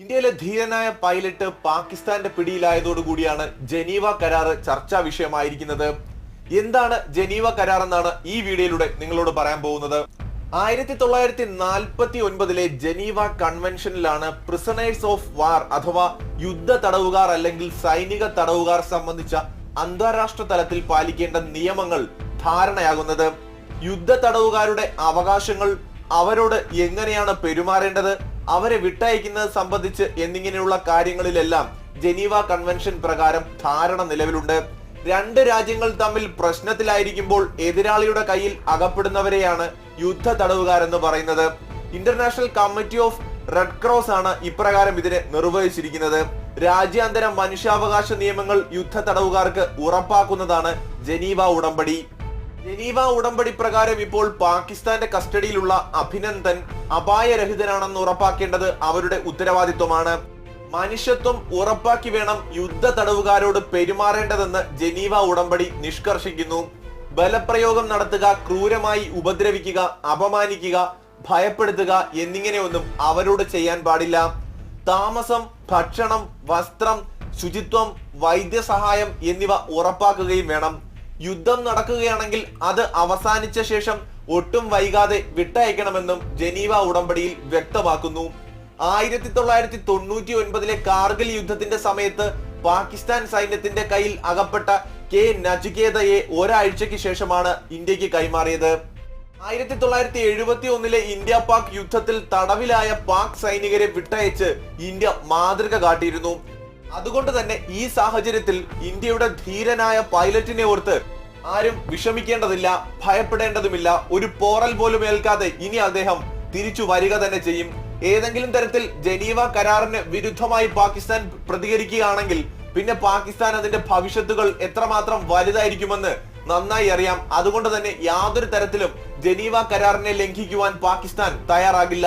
ഇന്ത്യയിലെ ധീരനായ പൈലറ്റ് പാകിസ്ഥാന്റെ പിടിയിലായതോടുകൂടിയാണ് ജനീവ കരാർ ചർച്ചാ വിഷയമായിരിക്കുന്നത്. എന്താണ് ജനീവ കരാർ എന്നാണ് ഈ വീഡിയോയിലൂടെ നിങ്ങളോട് പറയാൻ പോകുന്നത്. ആയിരത്തി തൊള്ളായിരത്തി നാൽപ്പത്തി ഒൻപതിലെ ജനീവ കൺവെൻഷനിലാണ് പ്രിസണേഴ്സ് ഓഫ് വാർ അഥവാ യുദ്ധ തടവുകാർ അല്ലെങ്കിൽ സൈനിക തടവുകാർ സംബന്ധിച്ച അന്താരാഷ്ട്ര തലത്തിൽ പാലിക്കേണ്ട നിയമങ്ങൾ ധാരണയാകുന്നത്. യുദ്ധ തടവുകാരുടെ അവകാശങ്ങൾ അവരോട് എങ്ങനെയാണ് പെരുമാറേണ്ടത്? അവരെ വിട്ടയക്കുന്നത് സംബന്ധിച്ച് എന്നിങ്ങനെയുള്ള കാര്യങ്ങളിലെല്ലാം ജനീവ കൺവെൻഷൻ പ്രകാരം ധാരണ നിലവിലുണ്ട്. രണ്ട് രാജ്യങ്ങൾ തമ്മിൽ പ്രശ്നത്തിലായിരിക്കുമ്പോൾ എതിരാളിയുടെ കയ്യിൽ അകപ്പെടുന്നവരെയാണ് യുദ്ധ തടവുകാരെന്ന് പറയുന്നത്. International committee of red cross ആണ് ഇപ്രകാരം ഇതിനെ നിർവഹിച്ചിരിക്കുന്നത്. രാജ്യാന്തര മനുഷ്യാവകാശ നിയമങ്ങൾ യുദ്ധ തടവുകാർക്ക് ഉറപ്പാക്കുന്നതാണ് ജനീവ ഉടമ്പടി. ജനീവ ഉടമ്പടി പ്രകാരം ഇപ്പോൾ പാകിസ്ഥാന്റെ കസ്റ്റഡിയിലുള്ള അഭിനന്ദൻ അപായരഹിതനാണെന്ന് ഉറപ്പാക്കേണ്ടത് അവരുടെ ഉത്തരവാദിത്വമാണ്. മനുഷ്യത്വം ഉറപ്പാക്കി വേണം യുദ്ധ തടവുകാരോട് പെരുമാറേണ്ടതെന്ന് ജനീവ ഉടമ്പടി നിഷ്കർഷിക്കുന്നു. ബലപ്രയോഗം നടത്തുക ക്രൂരമായി ഉപദ്രവിക്കുക അപമാനിക്കുക ഭയപ്പെടുത്തുക എന്നിങ്ങനെയൊന്നും അവരോട് ചെയ്യാൻ പാടില്ല. താമസം ഭക്ഷണം വസ്ത്രം ശുചിത്വം വൈദ്യസഹായം എന്നിവ ഉറപ്പാക്കുകയും വേണം. യുദ്ധം നടക്കുകയാണെങ്കിൽ അത് അവസാനിച്ച ശേഷം ഒട്ടും വൈകാതെ വിട്ടയക്കണമെന്നും ജനീവ ഉടമ്പടിയിൽ വ്യക്തമാക്കുന്നു. ആയിരത്തി തൊള്ളായിരത്തി തൊണ്ണൂറ്റി ഒൻപതിലെ കാർഗിൽ യുദ്ധത്തിന്റെ സമയത്ത് പാകിസ്ഥാൻ സൈന്യത്തിന്റെ കയ്യിൽ അകപ്പെട്ട കെ നചികേതയെ ഒരാഴ്ചയ്ക്ക് ശേഷമാണ് ഇന്ത്യയ്ക്ക് കൈമാറിയത്. ആയിരത്തി തൊള്ളായിരത്തി എഴുപത്തി ഒന്നിലെ ഇന്ത്യ പാക് യുദ്ധത്തിൽ തടവിലായ പാക് സൈനികരെ വിട്ടയച്ച് ഇന്ത്യ മാതൃക കാട്ടിയിരുന്നു. അതുകൊണ്ട് തന്നെ ഈ സാഹചര്യത്തിൽ ഇന്ത്യയുടെ ധീരനായ പൈലറ്റിനെ ഓർത്ത് ആരും വിഷമിക്കേണ്ടതില്ല ഭയപ്പെടേണ്ടതുമില്ല ഒരു പോറൽ പോലും ഏൽക്കാതെ ഇനി അദ്ദേഹം തിരിച്ചു വരിക തന്നെ ചെയ്യും. ഏതെങ്കിലും തരത്തിൽ ജനീവ കരാറിന് വിരുദ്ധമായി പാകിസ്ഥാൻ പ്രതികരിക്കുകയാണെങ്കിൽ പിന്നെ പാകിസ്ഥാൻ അതിന്റെ ഭവിഷ്യത്തുകൾ എത്രമാത്രം വലുതായിരിക്കുമെന്ന് നന്നായി അറിയാം. അതുകൊണ്ട് തന്നെ യാതൊരു തരത്തിലും ജനീവ കരാറിനെ ലംഘിക്കുവാൻ പാകിസ്ഥാൻ തയ്യാറാകില്ല.